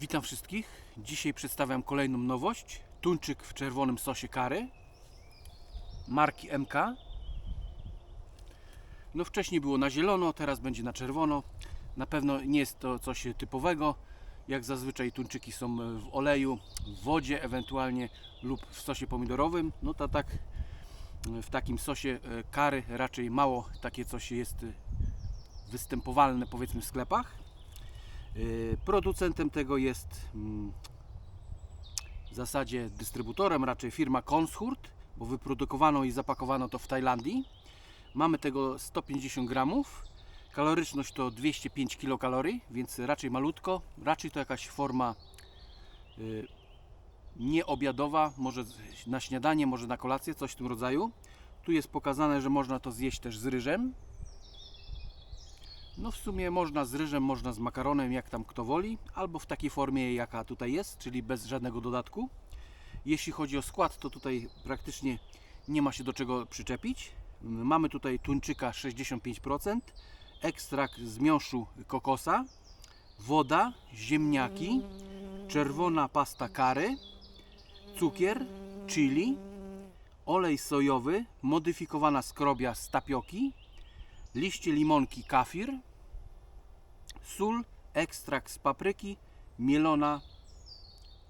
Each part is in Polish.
Witam wszystkich. Dzisiaj przedstawiam kolejną nowość. Tuńczyk w czerwonym sosie kary marki MK. No wcześniej było na zielono, teraz będzie na czerwono. Na pewno nie jest to coś typowego. Jak zazwyczaj tuńczyki są w oleju, w wodzie ewentualnie lub w sosie pomidorowym. No to tak w takim sosie e, kary raczej mało takie coś jest występowalne powiedzmy w sklepach. Y, Producentem tego jest mm, w zasadzie dystrybutorem raczej firma Konshurt, bo wyprodukowano i zapakowano to w Tajlandii. Mamy tego 150 gramów. Kaloryczność to 205 kilokalorii, więc raczej malutko. Raczej to jakaś forma y, nieobiadowa, może na śniadanie, może na kolację, coś w tym rodzaju. Tu jest pokazane, że można to zjeść też z ryżem. No w sumie można z ryżem, można z makaronem, jak tam kto woli, albo w takiej formie jaka tutaj jest, czyli bez żadnego dodatku. Jeśli chodzi o skład, to tutaj praktycznie nie ma się do czego przyczepić. Mamy tutaj tuńczyka 65%, ekstrakt z miąższu kokosa, woda, ziemniaki, czerwona pasta curry, cukier, chili, olej sojowy, modyfikowana skrobia z tapioki, liście limonki kafir, sól, ekstrakt z papryki, mielona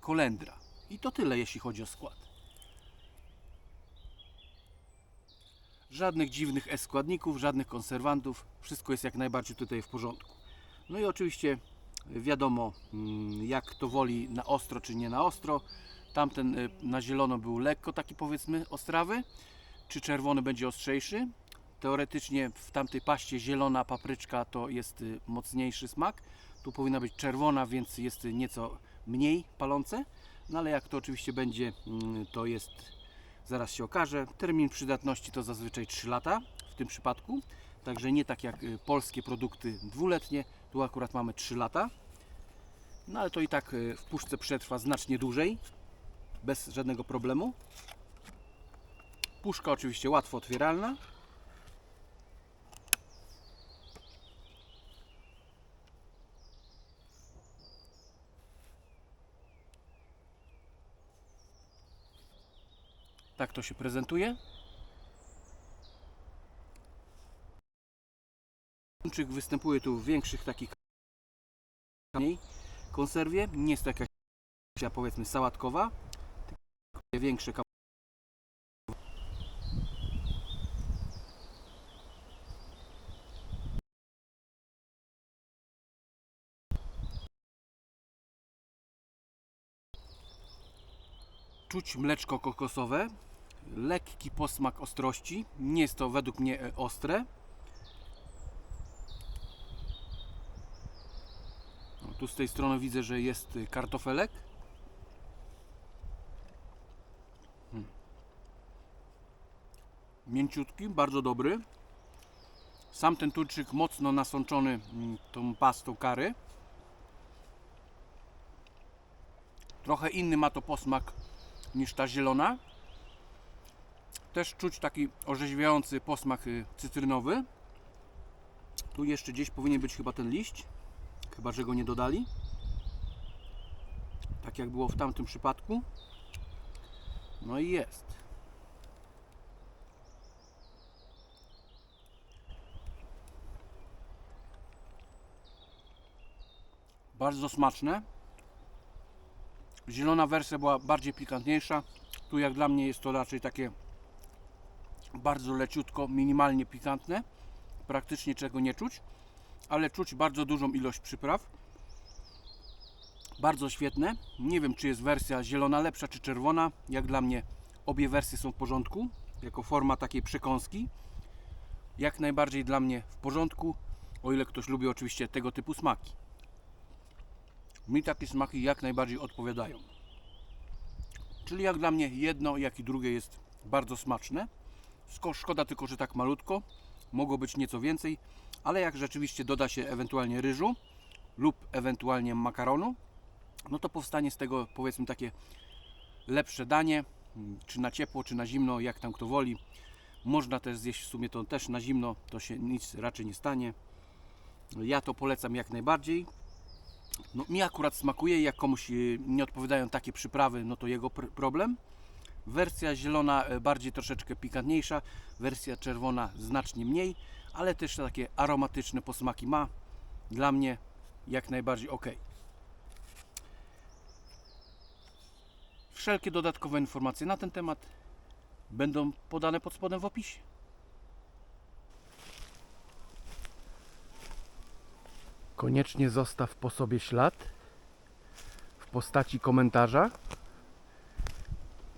kolendra. I to tyle, jeśli chodzi o skład. Żadnych dziwnych E składników, żadnych konserwantów. Wszystko jest jak najbardziej tutaj w porządku. No i oczywiście wiadomo, mm, jak to woli na ostro czy nie na ostro. Tamten y, na zielono był lekko taki powiedzmy ostrawy. Czy czerwony będzie ostrzejszy? Teoretycznie w tamtej paście zielona papryczka to jest y, mocniejszy smak. Tu powinna być czerwona, więc jest nieco mniej palące. No ale jak to oczywiście będzie, mm, to jest zaraz się okaże. Termin przydatności to zazwyczaj 3 lata w tym przypadku. Także nie tak jak y, polskie produkty dwuletnie. Tu akurat mamy 3 lata. No ale to i tak y, w puszce przetrwa znacznie dłużej. Bez żadnego problemu. Puszka oczywiście łatwo otwieralna. Tak to się prezentuje. Tuńczyk występuje tu w większych takich konserwie. Nie jest to jakaś powiedzmy sałatkowa. Większe kawałki. Czuć mleczko kokosowe, lekki posmak ostrości. Nie jest to według mnie e, ostre. O, tu z tej strony widzę, że jest y, kartofelek. Hmm. Mięciutki, bardzo dobry. Sam ten tuńczyk mocno nasączony mm, tą pastą kary. Trochę inny ma to posmak niż ta zielona. Też czuć taki orzeźwiający posmak y, cytrynowy. Tu jeszcze gdzieś powinien być chyba ten liść. Chyba, że go nie dodali. Tak jak było w tamtym przypadku. No i jest. Bardzo smaczne. Zielona wersja była bardziej pikantniejsza. Tu jak dla mnie jest to raczej takie bardzo leciutko, minimalnie pikantne. Praktycznie czego nie czuć, ale czuć bardzo dużą ilość przypraw. Bardzo świetne. Nie wiem, czy jest wersja zielona lepsza, czy czerwona. Jak dla mnie obie wersje są w porządku, jako forma takiej przekąski. Jak najbardziej dla mnie w porządku, o ile ktoś lubi oczywiście tego typu smaki. Mi takie smaki jak najbardziej odpowiadają. Czyli jak dla mnie jedno, jak i drugie jest bardzo smaczne. Szkoda tylko, że tak malutko. Mogło być nieco więcej, ale jak rzeczywiście doda się ewentualnie ryżu lub ewentualnie makaronu, no to powstanie z tego powiedzmy takie lepsze danie, mm, czy na ciepło, czy na zimno, jak tam kto woli. Można też zjeść w sumie to też na zimno, to się nic raczej nie stanie. Ja to polecam jak najbardziej. No, mi akurat smakuje, jak komuś y, nie odpowiadają takie przyprawy, no to jego pr- problem. Wersja zielona e, bardziej troszeczkę pikantniejsza, wersja czerwona znacznie mniej, ale też takie aromatyczne posmaki ma. Dla mnie jak najbardziej ok. Wszelkie dodatkowe informacje na ten temat będą podane pod spodem w opisie. Koniecznie zostaw po sobie ślad w postaci komentarza.